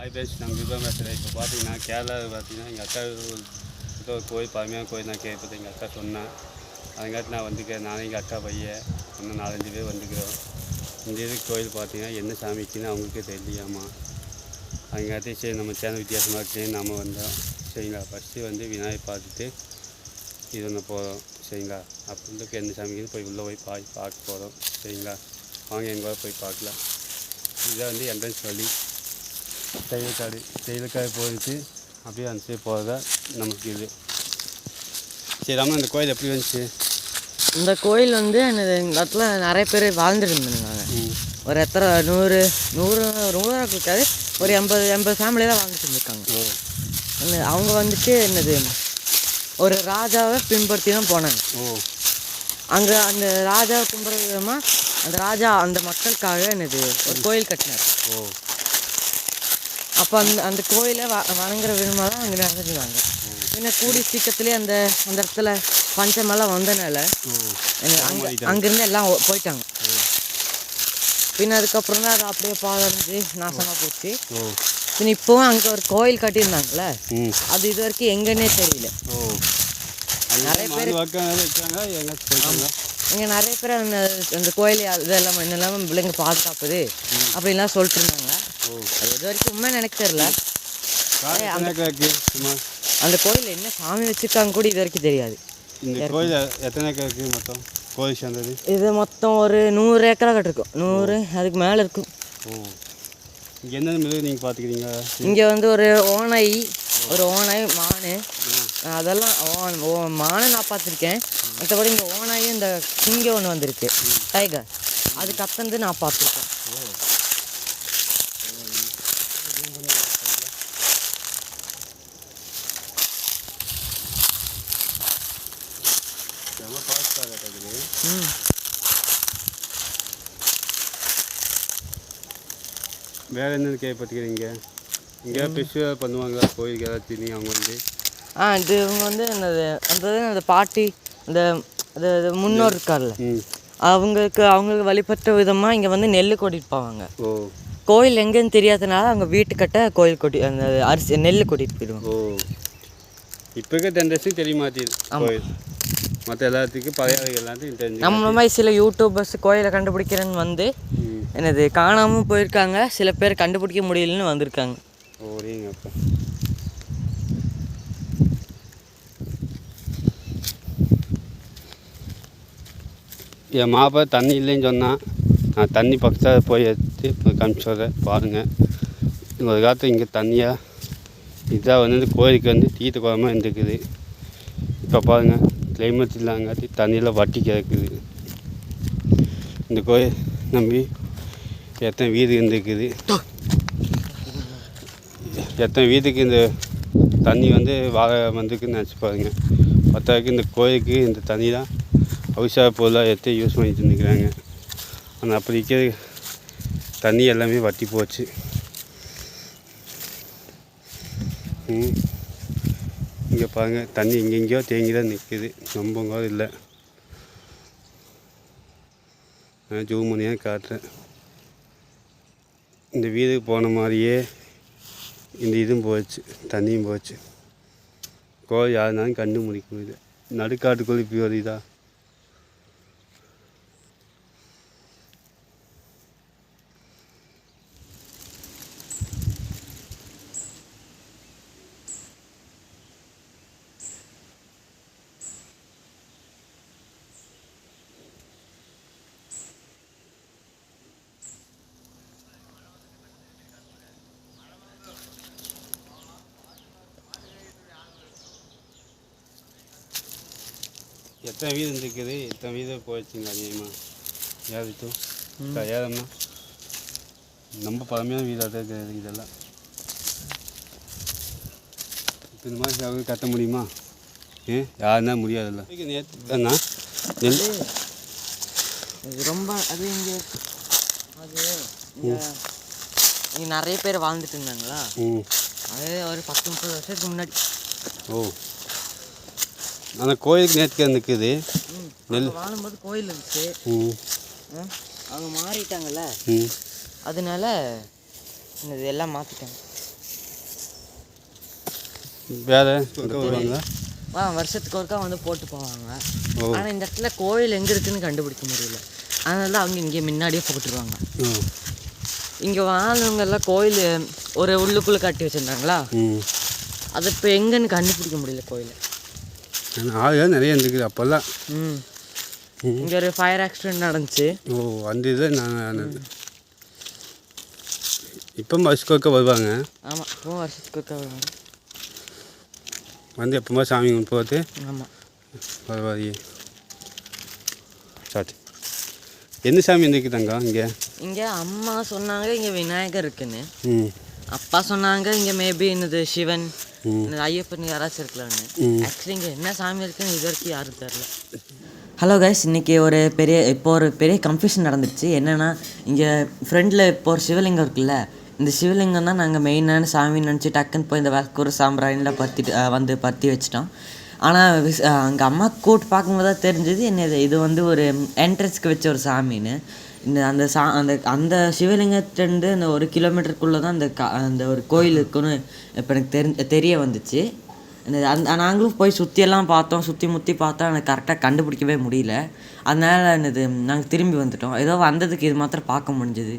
Hi base நாங்கள் விபம் பேசுகிறேன் இப்போ பார்த்தீங்கன்னா கேரளாவில் பார்த்தீங்கன்னா எங்கள் அக்கா ஒரு ஏதோ ஒரு கோயில் பழமையான கோயில் நான் கேட்பது எங்கள் அக்கா சொன்னேன் அதுங்காட்டி நான் வந்துக்கிறேன் நானும் எங்கள் அக்கா பையன் இன்னும் நாலஞ்சு பேர் வந்துக்கிறோம் இந்த இது கோயில் பார்த்தீங்கன்னா என்ன சாமிக்குன்னு அவங்களுக்கே தெரியாமா அதுங்காட்டி சரி நம்ம சேனல் வித்தியாசமாக இருக்குன்னு நம்ம வந்தோம் சரிங்களா ஃபஸ்ட்டு வந்து விநாயகர் பார்த்துட்டு இது ஒன்று போகிறோம் சரிங்களா அப்புறம் எந்த சாமிக்குன்னு போய் உள்ளே போய் பாய் பார்க்க போகிறோம் சரிங்களா வாங்க எங்கேயா போய் பார்க்கலாம் இதான் வந்து என்ட்ரன்ஸ் வழி தையல்காடு தையல்காடு போயிட்டு அப்படியே அந்த சைடு போகிறதா நமக்கு இது. சரி ராமன் இந்த கோயில் எப்படி வந்துச்சு? இந்த கோயில் வந்து எனக்கு இந்த இடத்துல நிறைய பேர் ம். ஒரு எத்தனை நூறு நூறு நூறு இருக்காது ஒரு எண்பது எண்பது ஃபேமிலி தான் வாழ்ந்துட்டு இருந்திருக்காங்க அவங்க வந்துட்டு என்னது ஒரு ராஜாவை பின்பற்றி தான் போனாங்க. ஓ. அங்கே அந்த ராஜாவை கும்பிட்ற விதமாக அந்த ராஜா அந்த மக்களுக்காக என்னது ஒரு கோயில் கட்டினார். ஓ. அப்போ அந்த அந்த கோயிலை வ வணங்குற விதமாக தான் அங்கே நடந்துருந்தாங்க. பின்ன கூடி சீக்கிரத்துலேயே அந்த அந்த இடத்துல பஞ்சமெல்லாம் வந்தனால அங்க அங்கேருந்து எல்லாம் போயிட்டாங்க. பின்ன அதுக்கப்புறம் தான் அது அப்படியே பாதறிஞ்சு நாசமாக போச்சு. ஓ. பின்ன இப்போவும் அங்கே ஒரு கோயில் கட்டியிருந்தாங்கல்ல? அது இது வரைக்கும் எங்கன்னே தெரியல. நிறைய பேர் இங்கே நிறைய பேர் அந்த அந்த கோயில் இதெல்லாம் என்னெல்லாம் பிள்ளைங்க பாதுகாப்புது அப்படின்லாம் சொல்லிட்டு இருந்தாங்க. அது இது வரைக்கும் உண்மை எனக்கு தெரியல. அந்த கோயில் என்ன சாமி வச்சுருக்காங்க கூட இது வரைக்கும் தெரியாது. இந்த கோயில் எத்தனை ஏக்கர் மொத்தம்? கோயில் சேர்ந்தது? இது மொத்தம் ஒரு நூறு ஏக்கரா கட்டிருக்கும். நூறு அதுக்கு மேலே இருக்கும். ஓ. இங்கே என்னென்ன மிருகம் நீங்கள் பார்த்துக்கிறீங்க இங்கே வந்து ஒரு ஓனை ஒரு ஓனை மான். அதெல்லாம் ஓ- ஓ மானை நான் பார்த்துருக்கேன் மற்றபடி இங்கே ஓனாயும் இந்த சிங்கம் ஒன்று வந்திருக்கு. டைகர். அது கத்தந்து நான் பார்த்துருக்கேன் இருக்குது ம் வேறு என்னென்னு கேள்விப்பட்டுக்கிறீங்க இங்கே ஃபெஸ்டிவல் பண்ணுவாங்களா கோயிலுக்கு ஏதாச்சும் நீ அவங்க வந்து ஆ இது இவங்க வந்து என்னது அந்த அந்த பாட்டி இந்த அது முன்னோர் இருக்கார்ல அவங்களுக்கு அவங்களுக்கு வழிபட்ட விதமாக இங்கே வந்து நெல் கொட்டிட்டு போவாங்க ஓ கோயில் எங்கேன்னு தெரியாதனால அவங்க வீட்டுக்கிட்ட கோயில் கொட்டி அந்த அரிசி நெல் கொட்டிட்டு போயிடுவாங்க ஓ இப்போ இருக்க ஜென்ரேஷன் தெரிய மாட்டேது கோயில் மற்ற எல்லாத்துக்கும் பழைய எல்லாத்தையும் தெரிஞ்சு நம்ம மாதிரி சில யூடியூபர்ஸ் கோயிலை கண்டுபிடிக்கிறேன்னு வந்து என்னது காணாமல் போயிருக்காங்க. சில பேர் கண்டுபிடிக்க முடியலன்னு வந்திருக்காங்க. ஓடிங்க அப்போ. என் மாப்பா தண்ணி இல்லைன்னு சொன்னான் நான் தண்ணி பக்கத்தில் போய் எடுத்து காமிச்சு வரேன் பாருங்கள் ஒரு காலத்தில் இங்கே தண்ணியாக இதாக வந்து கோயிலுக்கு வந்து தீர்த்த குளமாக இருந்துக்குது இப்போ பாருங்கள் கிளைமேட் இல்லாங்காட்டி தண்ணியெல்லாம் வட்டி கிடக்குது இந்த கோயில் நம்பி எத்தனை வீடு இருந்துக்குது எத்தனை வீட்டுக்கு இந்த தண்ணி வந்து வாழ வந்துக்குன்னு நினச்சி பாருங்க பத்தாவுக்கு இந்த கோயிலுக்கு இந்த தண்ணி தான் அவசர பொருளாக எடுத்து யூஸ் பண்ணிட்டு இருந்துக்கிறாங்க ஆனால் அப்படி இருக்கிற தண்ணி எல்லாமே வட்டி போச்சு ம் இங்கே பாருங்கள் தண்ணி எங்கெங்கேயோ தேங்கி தான் நிற்குது நம்பங்க இல்லை. நான் ஜூம் பண்ணியாக காட்டுறேன். இந்த வீதுக்கு போன மாதிரியே இந்த இதுவும் போச்சு தண்ணியும் போச்சு. கோழி யாருனாலும் கண்டு முடிக்க முடியல நடுக்காட்டுக்குள்ளே இப்படி வருதா? எத்தனை வீடு இருக்குது எத்தனை வீடு போயிடுச்சுங்க அதிகமாக ஏறிட்டும் ஏறம்னா ரொம்ப பழமையான வீடாக தான் இருக்குது இதெல்லாம். இப்போ இந்த மாதிரி அவங்க கட்ட முடியுமா? ஏ யாருன்னா முடியாதுல்ல. நேற்று அண்ணா நெல் ரொம்ப அது இங்கே அது இங்கே நிறைய பேர் வாழ்ந்துட்டு இருந்தாங்களா? அது ஒரு பத்து முப்பது வருஷத்துக்கு முன்னாடி. ஓ. அந்த கோயிலுக்கு நேற்றுக்கு நிற்குது நெல். வாழும்போது கோயில் இருந்துச்சு. அவங்க மாறிட்டாங்கல்ல? அதனால இது எல்லாம் மாற்றிட்டாங்க வேறு வருவாங்க ஆ வருஷத்துக்கு ஒருக்கா வந்து போட்டு போவாங்க. ஆனால் இந்த இடத்துல கோயில் எங்கே இருக்குன்னு கண்டுபிடிக்க முடியல. அதனால தான் அவங்க இங்கே முன்னாடியே போட்டுருவாங்க. இங்கே வாழ்ந்தவங்க எல்லாம் கோயில் ஒரு உள்ளுக்குள்ளே கட்டி வச்சுருந்தாங்களா? அது இப்போ எங்கன்னு கண்டுபிடிக்க முடியல கோயில். ஆளுகள் நிறைய இருந்துக்குது அப்போல்லாம். இங்கே ஒரு ஃபயர் ஆக்சிடென்ட் நடந்துச்சு. ஓ அந்த இது நான் இப்போ பஸ்க்கு வருவாங்க. ஆமாம் இப்போ வருஷத்துக்கு வருவாங்க. வந்து எப்போமா சாமி கும்பிட்டு போட்டு ஆமாம் பரவாயில்லையே. சாட் என்ன சாமி இருந்துக்குதாங்க இங்கே? இங்கே அம்மா சொன்னாங்க இங்கே விநாயகர் இருக்குன்னு. ம். அப்பா சொன்னாங்க இங்கே மேபி என்னது சிவன். ஐயப்பன் யாராச்சும் இருக்கலாம்னு. ஆக்சுவலி இங்கே என்ன சாமி இருக்குன்னு இது வரைக்கும் யாரும் தெரில ஹலோ கைஸ் இன்றைக்கி ஒரு பெரிய இப்போ ஒரு பெரிய கன்ஃபியூஷன் நடந்துச்சு என்னென்னா இங்கே ஃப்ரண்டில் இப்போ ஒரு சிவலிங்கம் இருக்குல்ல இந்த சிவலிங்கம் தான் நாங்கள் மெயினான சாமின்னு நினச்சி டக்குன்னு போய் இந்த விளக்கூர் சாம்பிராணியில் பற்றிட்டு வந்து பற்றி வச்சிட்டோம். ஆனால் அங்கே அம்மா கூட்டு பார்க்கும்போது தான் தெரிஞ்சது என்ன இது வந்து ஒரு என்ட்ரன்ஸ்க்கு வச்ச ஒரு சாமின்னு. இந்த அந்த சா அந்த அந்த சிவலிங்கத்திலேருந்து அந்த ஒரு கிலோமீட்டருக்குள்ளே தான் அந்த கா அந்த ஒரு கோயில் இருக்குன்னு இப்போ எனக்கு தெரி தெரிய வந்துச்சு. அந்த அந்த நாங்களும் போய் சுற்றியெல்லாம் பார்த்தோம். சுற்றி முற்றி பார்த்தோம் எனக்கு கரெக்டாக கண்டுபிடிக்கவே முடியல. அதனால் என்னது நாங்கள் திரும்பி வந்துட்டோம். ஏதோ வந்ததுக்கு இது மாத்திரம் பார்க்க முடிஞ்சது.